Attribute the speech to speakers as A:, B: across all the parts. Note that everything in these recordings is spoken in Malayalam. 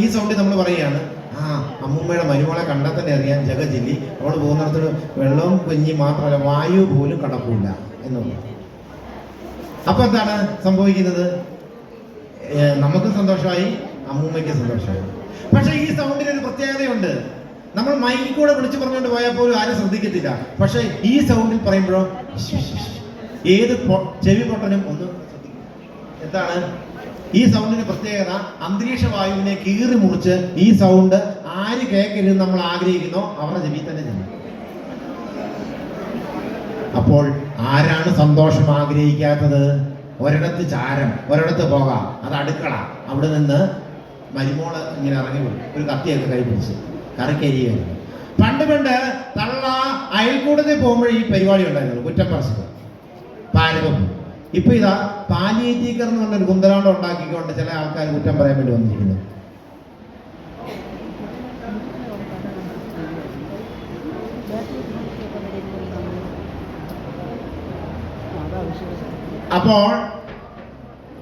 A: ഈ സൗണ്ടിൽ നമ്മൾ പറയുകയാണ് ആ അമ്മൂമ്മയുടെ മരുമോളെ കണ്ടാൽ തന്നെ അറിയാം ജഗജില്ലി. അവൾ പോകുന്നിടത്ത് വെള്ളവും കുഞ്ഞി മാത്രമല്ല വായു പോലും കടക്കൂല എന്നുള്ളത്. അപ്പൊ എന്താണ് സംഭവിക്കുന്നത്? നമുക്ക് സന്തോഷമായി അമ്മൂമ്മയ്ക്ക് സന്തോഷമായി. പക്ഷെ ഈ സൗണ്ടിന് ഒരു പ്രത്യേകതയുണ്ട്. നമ്മൾ മൈക്കിൽ കൂടെ വിളിച്ചു പറഞ്ഞുകൊണ്ട് പോയാൽ പോലും ആരും ശ്രദ്ധിക്കത്തില്ല. പക്ഷെ ഈ സൗണ്ടിൽ പറയുമ്പോഴോ ഏത് ചെവി പൊട്ടനും ഒന്ന് എന്താണ്? ഈ സൗണ്ടിന് പ്രത്യേകത അന്തരീക്ഷ വായുവിനെ കീറി മുറിച്ച് ഈ സൗണ്ട് ആര് കേൾക്കരുത് നമ്മൾ ആഗ്രഹിക്കുന്നു അവരുടെ ചെവി തന്നെ ചെല്ലും അപ്പോൾ ആരാണ് സന്തോഷം ആഗ്രഹിക്കാത്തത്? ഒരിടത്ത് ചാരം ഒരിടത്ത് പോകാം അത് അടുക്കള. അവിടെ നിന്ന് മരുമോൾ ഇങ്ങനെ ഇറങ്ങി വരും ഒരു കത്തിയൊക്കെ കൈ പിടിച്ച് കറിക്കരിയായിരുന്നു പണ്ട് പണ്ട് തള്ള അയൽക്കൂടത്തിൽ പോകുമ്പോഴേ ഈ പരിപാടി ഉണ്ടായിരുന്നു കുറ്റപ്പറച്ചിൽ പാരവം ഇപ്പൊ ഇതാ പാലിയേറ്റീക്കർ എന്ന് പറഞ്ഞൊരു കുന്തലാണ്ട് ഉണ്ടാക്കിക്കൊണ്ട് ചില ആൾക്കാർ കുറ്റം പറയാൻ വേണ്ടി വന്നിരിക്കുന്നു. അപ്പോൾ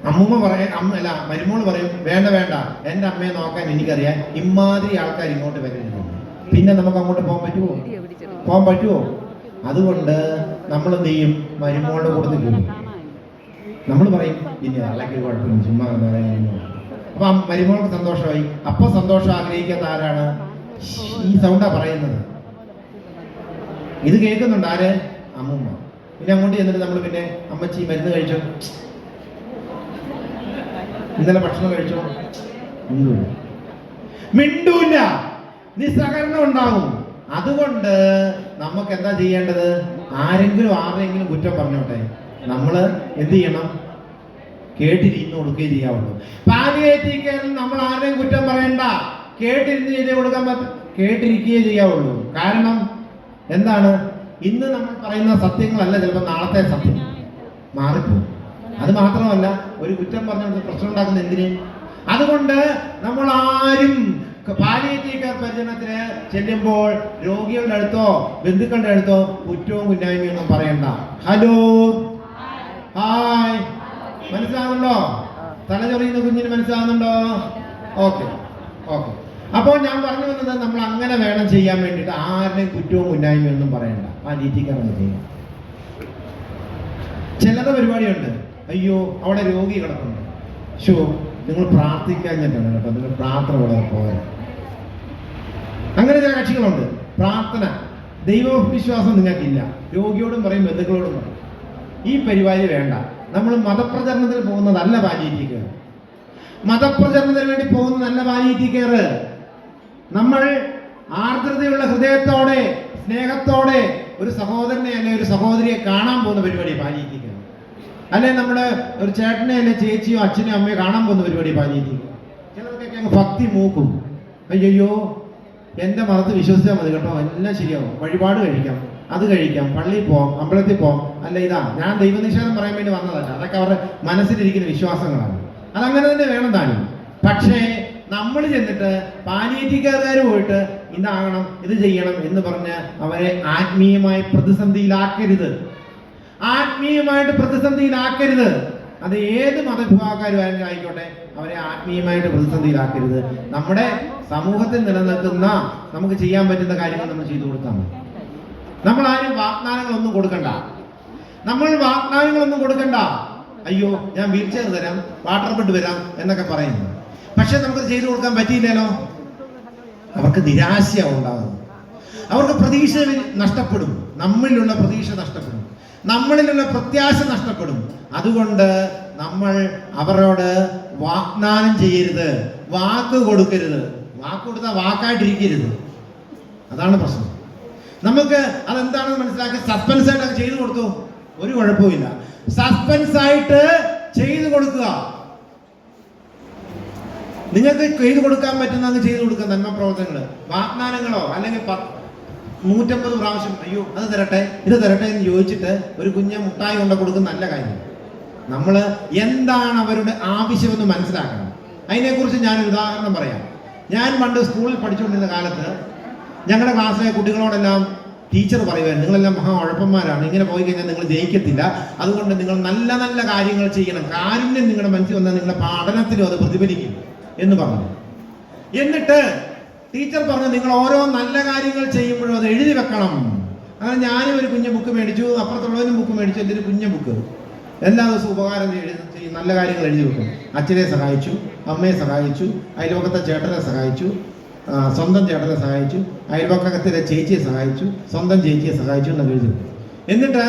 A: അമ്മൂമ്മ പറയും അമ്മ അല്ല മരുമോൾ പറയും വേണ്ട വേണ്ട എന്റെ അമ്മയെ നോക്കാൻ എനിക്കറിയാം. ഇമാതിരി ആൾക്കാർ ഇങ്ങോട്ട് വരുന്നുണ്ട്. പിന്നെ നമുക്ക് അങ്ങോട്ട് പോകാൻ പറ്റുമോ പോകാൻ പറ്റുമോ അതുകൊണ്ട് നമ്മൾ എന്ത് ചെയ്യും? മരുമോളുടെ കൂട്ടത്തിൽ പോകും. നമ്മൾ പറയും ഇനി അല്ലെങ്കിൽ കുഴപ്പമില്ല ചുമ്മാ അപ്പൊ മരുമോൾക്ക് സന്തോഷമായി. അപ്പൊ സന്തോഷം ആഗ്രഹിക്കാത്ത ആരാണ്? ഈ സൗണ്ടാ പറയുന്നത്. ഇത് കേൾക്കുന്നുണ്ട്. ആര്? അമ്മൂമ്മ. പിന്നെ അങ്ങോട്ട് ചെന്നിട്ട് നമ്മൾ പിന്നെ അമ്മച്ചി മരുന്ന് കഴിച്ചോ? ഇന്നലെ ഭക്ഷണം കഴിച്ചോ? മിണ്ടൂല്ല. മിണ്ടൂല നിസ്സഹകരണം ഉണ്ടാവും. അതുകൊണ്ട് നമുക്ക് എന്താ ചെയ്യേണ്ടത്? ആരെങ്കിലും ആരെങ്കിലും കുറ്റം പറഞ്ഞോട്ടെ. നമ്മൾ എന്ത് ചെയ്യണം? കേട്ടിരിക്കുന്ന കൊടുക്കുകയും ചെയ്യാവുള്ളൂ പാലിയേറ്റീവ് കെയറിൽ നമ്മൾ ആരെയും കുറ്റം പറയണ്ട. കേട്ടിരുന്ന് ചെയ്ത് കൊടുക്കാൻ പറ്റും കേട്ടിരിക്കുകയേ ചെയ്യാവുള്ളൂ. കാരണം എന്താണ്? ഇന്ന് നമ്മൾ പറയുന്ന സത്യങ്ങളല്ല ചിലപ്പോൾ നാളത്തെ സത്യം. മാറിപ്പോകും അത് മാത്രമല്ല ഒരു കുറ്റം പറഞ്ഞ പ്രശ്നം ഉണ്ടാക്കുന്ന എന്തിന്? അതുകൊണ്ട് നമ്മൾ ആരും പാലിയേറ്റീവ് കെയർ പരിചരണത്തിന് ചെല്ലുമ്പോൾ രോഗികളുടെ അടുത്തോ ബന്ധുക്കളുടെ അടുത്തോ കുറ്റവും കുന്നായ്മയും ഒന്നും പറയണ്ട. ഹലോ? ഹായ്. മനസ്സിലാകുന്നുണ്ടോ തലചൊറിയുന്ന കുഞ്ഞിന് മനസ്സിലാകുന്നുണ്ടോ ഓക്കെ ഓക്കെ. അപ്പോൾ ഞാൻ പറഞ്ഞു വന്നത് നമ്മൾ അങ്ങനെ വേണം ചെയ്യാൻ വേണ്ടിയിട്ട് ആരുടെയും കുറ്റവും കുന്നായ്മയും പറയണ്ട. ആ കെയർ ഒന്ന് ചെയ്യാം ചിലരുടെ പരിപാടിയുണ്ട്. അയ്യോ അവിടെ രോഗി കിടക്കുന്നു ഷോ നിങ്ങൾ പ്രാർത്ഥിക്കാൻ പ്രാർത്ഥിക്കാഞ്ഞിട്ടാണ് കേട്ടോ. നിങ്ങൾ പ്രാർത്ഥന വളരെ പോരാ. അങ്ങനെ ചില കക്ഷികളുണ്ട്. പ്രാർത്ഥന. ദൈവവിശ്വാസം നിങ്ങൾക്കില്ല. രോഗിയോടും പറയും ബന്ധുക്കളോടും പറയും. ഈ പരിപാടി വേണ്ട. നമ്മൾ മതപ്രചരണത്തിന് പോകുന്നതല്ല പാലിയേറ്റീവ് കെയർ മതപ്രചരണത്തിന് വേണ്ടി പോകുന്നതല്ല പാലിയേറ്റീവ് കെയർ നമ്മൾ ആർദ്രതയുള്ള ഹൃദയത്തോടെ സ്നേഹത്തോടെ ഒരു സഹോദരനെ അല്ലെ ഒരു സഹോദരിയെ കാണാൻ പോകുന്ന പരിപാടി പാലിയേറ്റീവ് കെയർ അല്ലെ നമ്മുടെ ഒരു ചേട്ടനെ അല്ലെ ചേച്ചിയോ അച്ഛനെയോ അമ്മയോ കാണാൻ പോകുന്ന പരിപാടി പാലിയേറ്റീവ് ചിലർക്കൊക്കെ അങ്ങ് ഭക്തി മൂക്കും. അയ്യോ എന്റെ മതത്തിൽ വിശ്വസിച്ചാൽ മതി കേട്ടോ. എല്ലാം ശരിയാവും. വഴിപാട് കഴിക്കാം. അത് കഴിക്കാം പള്ളിയിൽ പോവാം അമ്പലത്തിൽ പോവാം. അല്ല ഇതാ ഞാൻ ദൈവനിഷേധം പറയാൻ വേണ്ടി വന്നതല്ല. അതൊക്കെ അവരുടെ മനസ്സിലിരിക്കുന്ന വിശ്വാസങ്ങളാണ്. അതങ്ങനെ തന്നെ വേണം താനും. പക്ഷേ നമ്മൾ ചെന്നിട്ട് പാലിയേറ്റീവുകാർ പോയിട്ട് ഇതാകണം ഇത് ചെയ്യണം എന്ന് പറഞ്ഞ് അവരെ ആത്മീയമായി പ്രതിസന്ധിയിലാക്കരുത്. ആത്മീയമായിട്ട് പ്രതിസന്ധിയിലാക്കരുത്. അത് ഏത് മതവിഭാഗക്കാരും ആയിക്കോട്ടെ അവരെ ആത്മീയമായിട്ട് പ്രതിസന്ധിയിലാക്കരുത്. നമ്മുടെ സമൂഹത്തിൽ നിലനിൽക്കുന്ന നമുക്ക് ചെയ്യാൻ പറ്റുന്ന കാര്യങ്ങൾ നമ്മൾ ചെയ്തു കൊടുത്താൽ മതി. നമ്മൾ ആരും വാഗ്ദാനങ്ങളൊന്നും കൊടുക്കണ്ട. നമ്മൾ വാഗ്ദാനങ്ങളൊന്നും കൊടുക്കണ്ട. അയ്യോ ഞാൻ വീൽ ചെയർ തരാം വാട്ടർ ബെഡ് വരാം എന്നൊക്കെ പറയുന്നു പക്ഷെ നമുക്ക് ചെയ്തു കൊടുക്കാൻ പറ്റിയില്ലല്ലോ. അവർക്ക് നിരാശയാണ് ഉണ്ടാകുന്നത് അവർക്ക് പ്രതീക്ഷ നഷ്ടപ്പെടും. നമ്മളിലുള്ള പ്രതീക്ഷ നഷ്ടപ്പെടും. നമ്മളിലുള്ള പ്രത്യാശ നഷ്ടപ്പെടും. അതുകൊണ്ട് നമ്മൾ അവരോട് വാഗ്ദാനം ചെയ്യരുത്. വാക്ക് കൊടുക്കരുത്. വാക്ക് കൊടുത്താൽ വാക്കായിട്ടിരിക്കരുത്. അതാണ് പ്രശ്നം. നമുക്ക് അതെന്താണെന്ന് മനസ്സിലാക്കി സസ്പെൻസ് ആയിട്ട് അത് ചെയ്തു കൊടുത്തു. ഒരു കുഴപ്പമില്ല സസ്പെൻസ് ആയിട്ട് ചെയ്തു കൊടുക്കുക. നിങ്ങൾക്ക് ചെയ്തു കൊടുക്കാൻ പറ്റുന്ന അങ്ങ് ചെയ്തു കൊടുക്കുക നന്മ പ്രവർത്തനങ്ങൾ വാഗ്ദാനങ്ങളോ അല്ലെങ്കിൽ നൂറ്റമ്പത് പ്രാവശ്യം അയ്യോ അത് തരട്ടെ ഇത് തരട്ടെ എന്ന് ചോദിച്ചിട്ട് ഒരു കുഞ്ഞെ മുട്ടായി കൊണ്ട് കൊടുക്കുന്ന നല്ല കാര്യം. നമ്മൾ എന്താണ് അവരുടെ ആവശ്യമെന്ന് മനസ്സിലാക്കണം. അതിനെക്കുറിച്ച് ഞാൻ ഉദാഹരണം പറയാം. ഞാൻ പണ്ട് സ്കൂളിൽ പഠിച്ചുകൊണ്ടിരുന്ന കാലത്ത് ഞങ്ങളുടെ ക്ലാസ്സിലെ കുട്ടികളോടെല്ലാം ടീച്ചർ പറയുവാൻ നിങ്ങളെല്ലാം മഹാ ഉഴപ്പന്മാരാണ് ഇങ്ങനെ പോയി കഴിഞ്ഞാൽ നിങ്ങൾ ജയിക്കത്തില്ല. അതുകൊണ്ട് നിങ്ങൾ നല്ല നല്ല കാര്യങ്ങൾ ചെയ്യണം. കാരുണ്യം നിങ്ങളുടെ മനസ്സിൽ വന്നാൽ നിങ്ങളുടെ പഠനത്തിലും അത് പ്രതിഫലിക്കും എന്ന് പറഞ്ഞു. എന്നിട്ട് ടീച്ചർ പറഞ്ഞു നിങ്ങൾ ഓരോ നല്ല കാര്യങ്ങൾ ചെയ്യുമ്പോഴും അത് എഴുതി വെക്കണം. അങ്ങനെ ഞാനും ഒരു കുഞ്ഞു ബുക്ക് മേടിച്ചു അപ്പുറത്തുള്ളവനും ബുക്ക് മേടിച്ചു എന്റെ ഒരു കുഞ്ഞു ബുക്ക്. എല്ലാ ദിവസവും ഉപകാരം ചെയ്യും നല്ല കാര്യങ്ങൾ എഴുതി വെക്കും. അച്ഛനെ സഹായിച്ചു അമ്മയെ സഹായിച്ചു അയൽവക്കത്തെ ചേട്ടനെ സഹായിച്ചു സ്വന്തം ചേട്ടനെ സഹായിച്ചു. അയൽപക്കത്തിലെ ചേച്ചിയെ സഹായിച്ചു. സ്വന്തം ചേച്ചിയെ സഹായിച്ചു എന്നൊക്കെ എഴുതി എന്നിട്ട്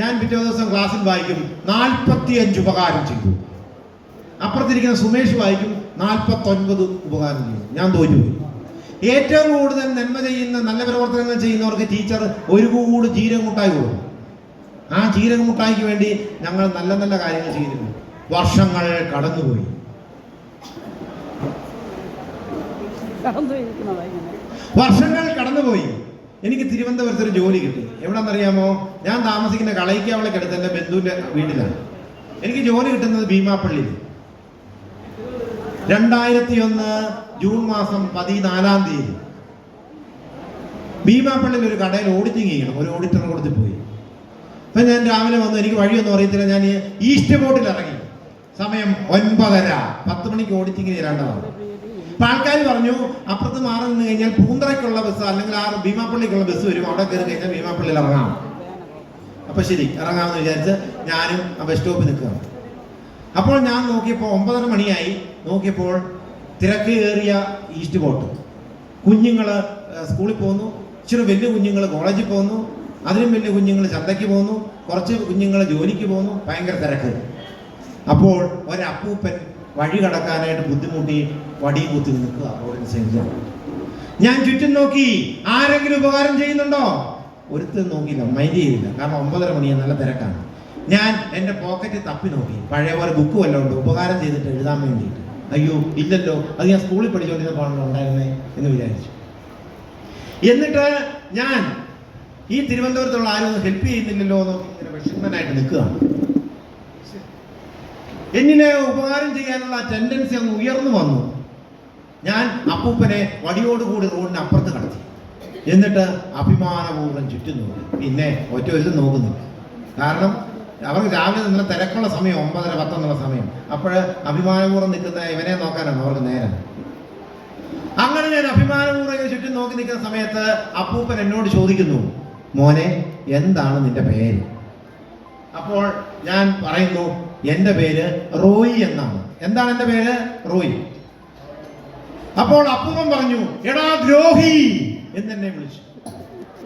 A: ഞാൻ പിറ്റേ ദിവസം ക്ലാസ്സിൽ വായിക്കും നാൽപ്പത്തിയഞ്ച് ഉപകാരം ചെയ്തു. അപ്പുറത്തിരിക്കുന്ന സുമേഷ് വായിക്കും നാൽപ്പത്തൊൻപത് ഉപകാരം ചെയ്തു. ഞാൻ തോറ്റുപോയി. ഏറ്റവും കൂടുതൽ നന്മ ചെയ്യുന്ന നല്ല പ്രവർത്തനങ്ങൾ ചെയ്യുന്നവർക്ക് ടീച്ചർ ഒരു കൂട് ജീരകമുട്ടായി കൊടുക്കും ആ ജീരകമുട്ടായിക്ക് വേണ്ടി ഞങ്ങൾ നല്ല നല്ല കാര്യങ്ങൾ ചെയ്തിരുന്നു. വർഷങ്ങൾ കടന്നുപോയി
B: കടന്നുപോയിരിക്കുന്നതാ ഇങ്ങനെ
A: വർഷങ്ങൾ കടന്നുപോയി. എനിക്ക് തിരുവനന്തപുരത്ത് ഒരു ജോലി കിട്ടി. എവിടെന്നറിയാമോ? ഞാൻ താമസിക്കുന്ന കളയിക്കാവളയ്ക്ക് അടുത്ത് എന്റെ ബന്ധുവിന്റെ വീട്ടിലാണ്. എനിക്ക് ജോലി കിട്ടുന്നത് ഭീമാപ്പള്ളിയിൽ. രണ്ടായിരത്തി ഒന്ന് ജൂൺ മാസം പതിനാലാം തീയതി. ഭീമാപ്പള്ളിയിൽ ഒരു കടയിൽ ഓഡിറ്റിംഗ് ചെയ്യണം. ഒരു ഓഡിറ്റർ കൊടുത്ത് പോയി. അപ്പൊ ഞാൻ രാവിലെ വന്നു. എനിക്ക് വഴിയൊന്നും അറിയത്തില്ല. ഞാൻ ഈസ്റ്റ് ബോട്ടിൽ ഇറങ്ങി. സമയം ഒൻപതര. പത്ത് മണിക്ക് ഓഡിറ്റിംഗ് ചെയ്യേണ്ടതാണ് അപ്പൊ പറഞ്ഞു അപ്പുറത്ത് മാറി നിന്ന് കഴിഞ്ഞാൽ പൂന്തറയ്ക്കുള്ള ബസ് അല്ലെങ്കിൽ ആ ഭീമാപ്പള്ളിക്കുള്ള ബസ് വരും. അവിടെ കയറി കഴിഞ്ഞാൽ ഭീമാപ്പള്ളിയിൽ ഇറങ്ങാം. അപ്പൊ ശരി ഇറങ്ങാമെന്ന് വിചാരിച്ച് ഞാനും ആ ബസ് സ്റ്റോപ്പിൽ നിൽക്കുകയാണ്. അപ്പോൾ ഞാൻ നോക്കിയപ്പോൾ ഒമ്പതര മണിയായി. നോക്കിയപ്പോൾ തിരക്ക് കയറിയ ഈസ്റ്റ് ബോട്ട് കുഞ്ഞുങ്ങൾ സ്കൂളിൽ പോകുന്നു. ഇച്ചിരി വലിയ കുഞ്ഞുങ്ങൾ കോളേജിൽ പോകുന്നു. അതിലും വലിയ കുഞ്ഞുങ്ങൾ ചന്തയ്ക്ക് പോകുന്നു. കുറച്ച് കുഞ്ഞുങ്ങൾ ജോലിക്ക് പോകുന്നു. ഭയങ്കര തിരക്ക്. അപ്പോൾ ഒരപ്പൂപ്പൻ വഴി കടക്കാനായിട്ട് ബുദ്ധിമുട്ടി വടി കുത്തി നിൽക്കുക റോഡിന് ഞാൻ ചുറ്റും നോക്കി. ആരെങ്കിലും ഉപകാരം ചെയ്യുന്നുണ്ടോ? ഒരുത്തും നോക്കിയില്ല മൈൻഡ് ചെയ്തില്ല. കാരണം ഒമ്പതര മണിയാണ് നല്ല തിരക്കാണ്. ഞാൻ എന്റെ പോക്കറ്റ് തപ്പി നോക്കി. പഴയ പോലെ ബുക്ക് വല്ലതും ഉണ്ട്? ഉപകാരം ചെയ്തിട്ട് എഴുതാൻ വേണ്ടിയിട്ട്. അയ്യോ ഇല്ലല്ലോ. അത് ഞാൻ സ്കൂളിൽ പഠിച്ചുകൊണ്ടിരുന്നപ്പോഴാണല്ലോ ഉണ്ടായിരുന്നേ എന്ന് വിചാരിച്ചു. എന്നിട്ട് ഞാൻ ഈ തിരുവനന്തപുരത്തുള്ള ആരും ഹെൽപ്പ് ചെയ്യുന്നില്ലല്ലോ എന്ന് ഇങ്ങനെ വിഷമനായിട്ട് നിൽക്കുകയാണ്. എന്നിലെ ഉപകാരം ചെയ്യാനുള്ള ടെൻഡൻസി അങ്ങ് ഉയർന്നു വന്നു. ഞാൻ അപ്പൂപ്പനെ വടിയോടുകൂടി റോഡിന് അപ്പുറത്ത് കടത്തി. എന്നിട്ട് അഭിമാനപൂർവം ചുറ്റും നോക്കി. പിന്നെ ഒറ്റ ഒരു നോക്കുന്നില്ല. കാരണം അവർക്ക് രാവിലെ നിന്ന് തിരക്കുള്ള സമയം ഒമ്പതര പത്തെന്നുള്ള സമയം. അപ്പോൾ അഭിമാനപൂർവം നിൽക്കുന്ന ഇവനെ നോക്കാനാണ് അവർക്ക് നേരം. അങ്ങനെ ഞാൻ അഭിമാനപൂർവം ചുറ്റും നോക്കി നിൽക്കുന്ന സമയത്ത് അപ്പൂപ്പൻ എന്നോട് ചോദിക്കുന്നു മോനെ എന്താണ് നിന്റെ പേര്? അപ്പോൾ ഞാൻ പറയുന്നു എന്റെ പേര് റോയി എന്നാണ്. എന്താണ് എന്റെ പേര്? റോയി. അപ്പോൾ അപ്പൂപ്പൻ പറഞ്ഞു എടാ ദ്രോഹി എന്നെ വിളിച്ചു.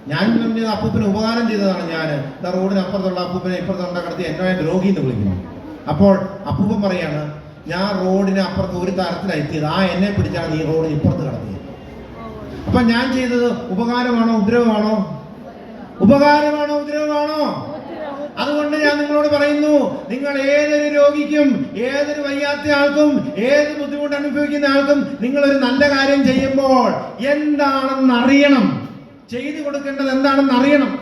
A: ഞാൻ പറഞ്ഞത് അപ്പൂപ്പന് ഉപകാരം ചെയ്തതാണ് ഞാൻ റോഡിന് അപ്പുറത്തുള്ള അപ്പൂപ്പനെ ഇപ്പുറത്തുള്ള കടത്തി എന്നെ ദ്രോഹി എന്ന് വിളിക്കുന്നു. അപ്പോൾ അപ്പൂപ്പൻ പറയാണ് ഞാൻ റോഡിന് അപ്പുറത്ത് ഒരു തരത്തിലാണ് ആ എന്നെ പിടിച്ചാണ് ഈ റോഡിന് ഇപ്പുറത്ത് കടത്തിയത്. അപ്പൊ ഞാൻ ചെയ്തത് ഉപകാരമാണോ ഉദ്രവമാണോ? ഉപകാരമാണോ ഉദ്രവമാണോ? അതുകൊണ്ട് ഞാൻ നിങ്ങളോട് പറയുന്നു നിങ്ങൾ ഏതൊരു രോഗിക്കും ഏതൊരു വയ്യാത്ത ആൾക്കും ഏത് ബുദ്ധിമുട്ട് അനുഭവിക്കുന്ന ആൾക്കും നിങ്ങൾ ഒരു നല്ല കാര്യം ചെയ്യുമ്പോൾ എന്താണെന്ന് അറിയണം ചെയ്തു കൊടുക്കേണ്ടത് എന്താണെന്ന് അറിയണം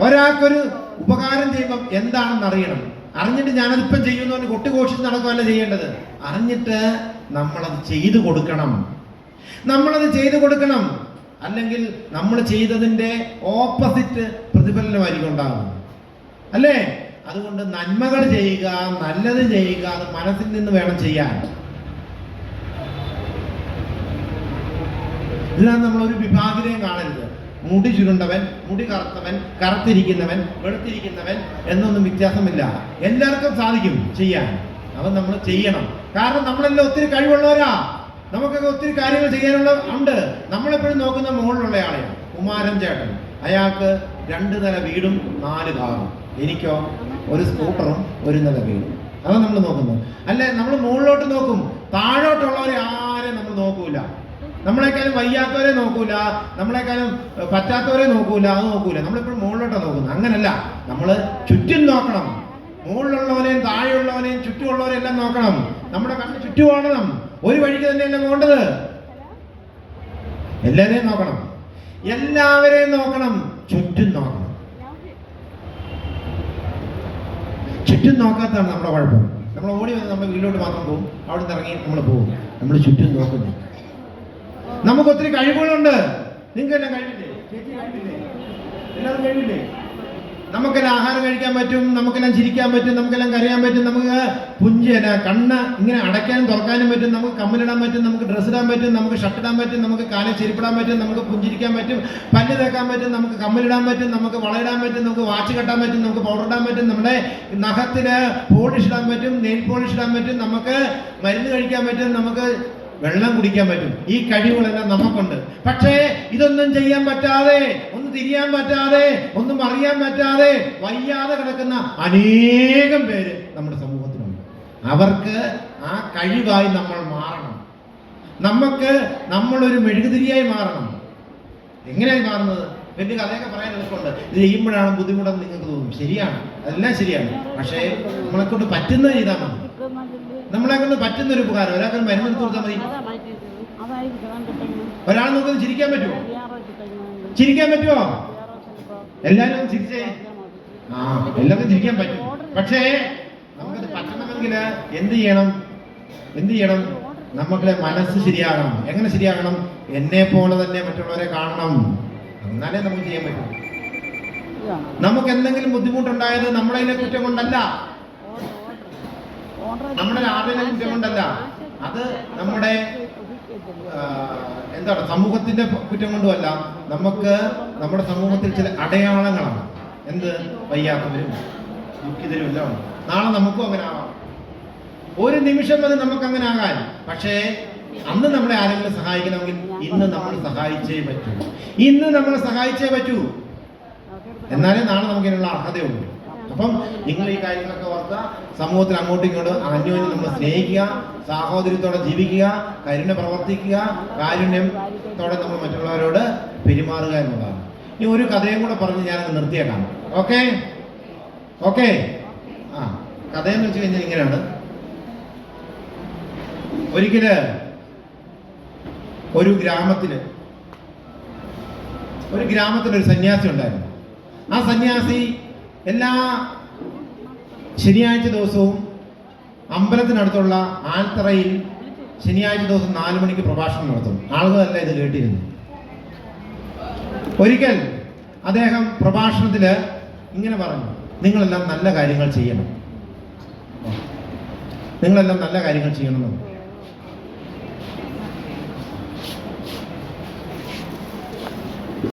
A: ഒരാൾക്കൊരു ഉപകാരം ചെയ്യുമ്പോൾ എന്താണെന്ന് അറിയണം അറിഞ്ഞിട്ട് ഞാനതിപ്പം ചെയ്യുന്നവന് കൊട്ടുഘോഷിച്ച് നടക്കുകയല്ല ചെയ്യേണ്ടത്. അറിഞ്ഞിട്ട് നമ്മളത് ചെയ്തു കൊടുക്കണം. നമ്മളത് ചെയ്തു കൊടുക്കണം. അല്ലെങ്കിൽ നമ്മൾ ചെയ്തതിന്റെ ഓപ്പോസിറ്റ് പ്രതിഫലനമായിരിക്കും ഉണ്ടാകുന്നത് അല്ലേ? അതുകൊണ്ട് നന്മകൾ ചെയ്യുക നല്ലത് ചെയ്യുക അത് മനസ്സിൽ നിന്ന് വേണം ചെയ്യാൻ. ഇതിനകത്ത് നമ്മൾ ഒരു വിഭാഗിനെയും കാണരുത്. മുടി ചുരുണ്ടവൻ മുടി കറുത്തവൻ കറുത്തിരിക്കുന്നവൻ വെളുത്തിരിക്കുന്നവൻ എന്നൊന്നും വ്യത്യാസമില്ല. എല്ലാവർക്കും സാധിക്കും ചെയ്യാൻ. അവൻ നമ്മൾ ചെയ്യണം. കാരണം നമ്മളെല്ലാം ഒത്തിരി കഴിവുള്ളവരാ. നമുക്കൊക്കെ ഒത്തിരി കാര്യങ്ങൾ ചെയ്യാനുള്ള ഉണ്ട്. നമ്മളെപ്പോഴും നോക്കുന്ന മുകളിലുള്ള ആളെയാണ് കുമാരൻ ചേട്ടൻ. അയാൾക്ക് രണ്ട് നില വീടും നാല് കാറും എനിക്കോ? ഒരു സ്കൂട്ടറും ഒരു നില വീടും. അതാണ് നമ്മൾ നോക്കുന്നത്. അല്ലെ? നമ്മൾ മുകളിലോട്ട് നോക്കും. താഴോട്ടുള്ളവരെ ആരെ നമ്മൾ നോക്കൂല. നമ്മളെക്കാളും വയ്യാത്തവരെ നോക്കൂല. നമ്മളെക്കാളും പറ്റാത്തവരെ നോക്കൂല. അത് നോക്കൂല. നമ്മളിപ്പോഴും മുകളിലോട്ടാണ് നോക്കുന്നത്. അങ്ങനല്ല. നമ്മൾ ചുറ്റും നോക്കണം. മുകളിലുള്ളവനെയും താഴെയുള്ളവനെയും ചുറ്റുമുള്ളവരെല്ലാം നോക്കണം. നമ്മുടെ കണ്ണ് ചുറ്റും ഓടണം ഒരു വഴിക്ക് തന്നെയല്ല പോകേണ്ടത്? എല്ലാവരെയും നോക്കണം. എല്ലാവരെയും നോക്കണം. ചുറ്റും നോക്കണം. ചുറ്റും നോക്കാത്തതാണ് നമ്മുടെ കുഴപ്പം. നമ്മൾ ഓടി വന്ന് നമ്മൾ വീട്ടിലോട്ട് മാത്രം പോകും. അവിടെ നിന്ന് ഇറങ്ങി നമ്മൾ പോകും. നമ്മൾ ചുറ്റും നോക്കുന്നു. നമുക്ക് ഒത്തിരി കഴിവുകളുണ്ട്. നിങ്ങൾക്ക് എല്ലാം കഴിവില്ലേ ചേച്ചി കഴിവില്ലേ എല്ലാവരും കഴിവില്ലേ നമുക്കെല്ലാം ആഹാരം കഴിക്കാൻ പറ്റും നമുക്കെല്ലാം ചിരിക്കാൻ പറ്റും നമുക്കെല്ലാം കരയാൻ പറ്റും നമുക്ക് പുഞ്ചന കണ്ണ് ഇങ്ങനെ അടയ്ക്കാനും തുറക്കാനും പറ്റും നമുക്ക് കമ്മലിടാൻ പറ്റും നമുക്ക് ഡ്രസ്സ് ഇടാൻ പറ്റും നമുക്ക് ഷർട്ട് ഇടാൻ പറ്റും നമുക്ക് കാലിൽ ചെരുപ്പിടാൻ പറ്റും നമുക്ക് പുഞ്ചിരിക്കാൻ പറ്റും പല്ല് തേക്കാൻ പറ്റും നമുക്ക് കമ്മലിടാൻ പറ്റും നമുക്ക് വളയിടാൻ പറ്റും നമുക്ക് വാച്ച് കെട്ടാൻ പറ്റും നമുക്ക് പൗഡർ ഇടാൻ പറ്റും നമ്മുടെ നഖത്തിന് പോളിഷ് ഇടാൻ പറ്റും നെയിൽ പോളിഷ് ഇടാൻ പറ്റും നമുക്ക് മരുന്ന് കഴിക്കാൻ പറ്റും നമുക്ക് വെള്ളം കുടിക്കാൻ പറ്റും. ഈ കഴിവുകളെല്ലാം നമുക്കുണ്ട്. പക്ഷേ ഇതൊന്നും ചെയ്യാൻ പറ്റാതെ ഒന്ന് തിരിയാൻ പറ്റാതെ ഒന്നും അറിയാൻ പറ്റാതെ വയ്യാതെ കിടക്കുന്ന അനേകം പേര് നമ്മുടെ സമൂഹത്തിലുണ്ട്. അവർക്ക് ആ കഴിവായി നമ്മൾ മാറണം. നമുക്ക് നമ്മളൊരു മെഴുകുതിരിയായി മാറണം. എങ്ങനെയായി മാറുന്നത്? വലിയ കഥയൊക്കെ പറയാൻ എളുപ്പമുണ്ട്. ഇത് ചെയ്യുമ്പോഴാണ് ബുദ്ധിമുട്ടെന്ന് നിങ്ങൾക്ക് തോന്നും. ശരിയാണ്. അതെല്ലാം ശരിയാണ്. പക്ഷേ നമ്മളെ കൊണ്ട് പറ്റുന്നത് ചെയ്താൽ നമ്മളെ കൊണ്ട് പറ്റുന്ന ഒരു ഉപകാരം. ഒരാൾക്ക് ഒരു മരുന്ന് കൊടുത്താൽ മതി. ഒരാൾ നോക്കുന്നത് ചിരിക്കാൻ പറ്റുമോ? ചിരിക്കാൻ പറ്റുമോ? എല്ലാവരും ചിരിച്ചേ. ആ എല്ലാവർക്കും ചിരിക്കാൻ പറ്റും. പക്ഷേ നമുക്കത് പറ്റണമെങ്കിൽ എന്ത് ചെയ്യണം? എന്ത് ചെയ്യണം? നമ്മളെ മനസ്സ് ശരിയാകണം. എങ്ങനെ ശരിയാകണം? എന്നെ പോലെ തന്നെ മറ്റുള്ളവരെ കാണണം. എന്നാലേ നമുക്ക് ചെയ്യാൻ പറ്റൂ. നമുക്ക് എന്തെങ്കിലും ബുദ്ധിമുട്ടുണ്ടായത് നമ്മളതിനെ കുറ്റം കൊണ്ടല്ല. നമ്മുടെ ആരുടെ കുറ്റം കൊണ്ടല്ല അത് നമ്മുടെ എന്താണ് സമൂഹത്തിന്റെ കുറ്റം കൊണ്ടുമല്ല നമുക്ക് നമ്മുടെ സമൂഹത്തിൽ ചില അടയാളങ്ങളാണ്. എന്ത്? വയ്യാത്തവരും ദുഃഖിതരും എല്ലാം ഉണ്ട്. നാളെ നമുക്കും അങ്ങനെ ആവാം. ഒരു നിമിഷം മതി നമുക്ക് അങ്ങനെ ആകാൻ. പക്ഷേ അന്ന് നമ്മളെ ആരെങ്കിലും സഹായിക്കണമെങ്കിൽ ഇന്ന് നമ്മൾ സഹായിച്ചേ പറ്റൂ. ഇന്ന് നമ്മളെ സഹായിച്ചേ പറ്റൂ. എന്നാലേ നാളെ നമുക്ക് ഇതിനുള്ള അർഹതയുള്ളൂ. അപ്പം നിങ്ങൾ ഈ കാര്യങ്ങളൊക്കെ ഓർത്ത സമൂഹത്തിൽ അങ്ങോട്ടും ഇങ്ങോട്ടും അന്യോന്യം നമ്മൾ സ്നേഹിക്കുക സാഹോദര്യത്തോടെ ജീവിക്കുക കരുണ പ്രവർത്തിക്കുക കാരുണ്യത്തോടെ നമ്മൾ മറ്റുള്ളവരോട് പെരുമാറുക എന്നുള്ളതാണ്. ഇനി ഒരു കഥയും കൂടെ പറഞ്ഞ് ഞാനങ്ങ് നിർത്തിയേക്കാം. ഓക്കെ? ഓക്കെ? ആ കഥയെന്ന് വെച്ച് കഴിഞ്ഞാൽ ഇങ്ങനെയാണ്. ഒരിക്കൽ ഒരു ഗ്രാമത്തിൽ ഒരു ഗ്രാമത്തിൽ ഒരു സന്യാസി ഉണ്ടായിരുന്നു. ആ സന്യാസി എല്ലാ ശനിയാഴ്ച ദിവസവും അമ്പലത്തിനടുത്തുള്ള ആൽത്തറയിൽ ശനിയാഴ്ച ദിവസം നാല് മണിക്ക് പ്രഭാഷണം നടത്തും ആളുകളല്ല ഇത് കേട്ടിരുന്നു. ഒരിക്കൽ അദ്ദേഹം പ്രഭാഷണത്തിൽ ഇങ്ങനെ പറഞ്ഞു നിങ്ങളെല്ലാം നല്ല കാര്യങ്ങൾ ചെയ്യണം. നിങ്ങളെല്ലാം നല്ല കാര്യങ്ങൾ ചെയ്യണമെന്ന്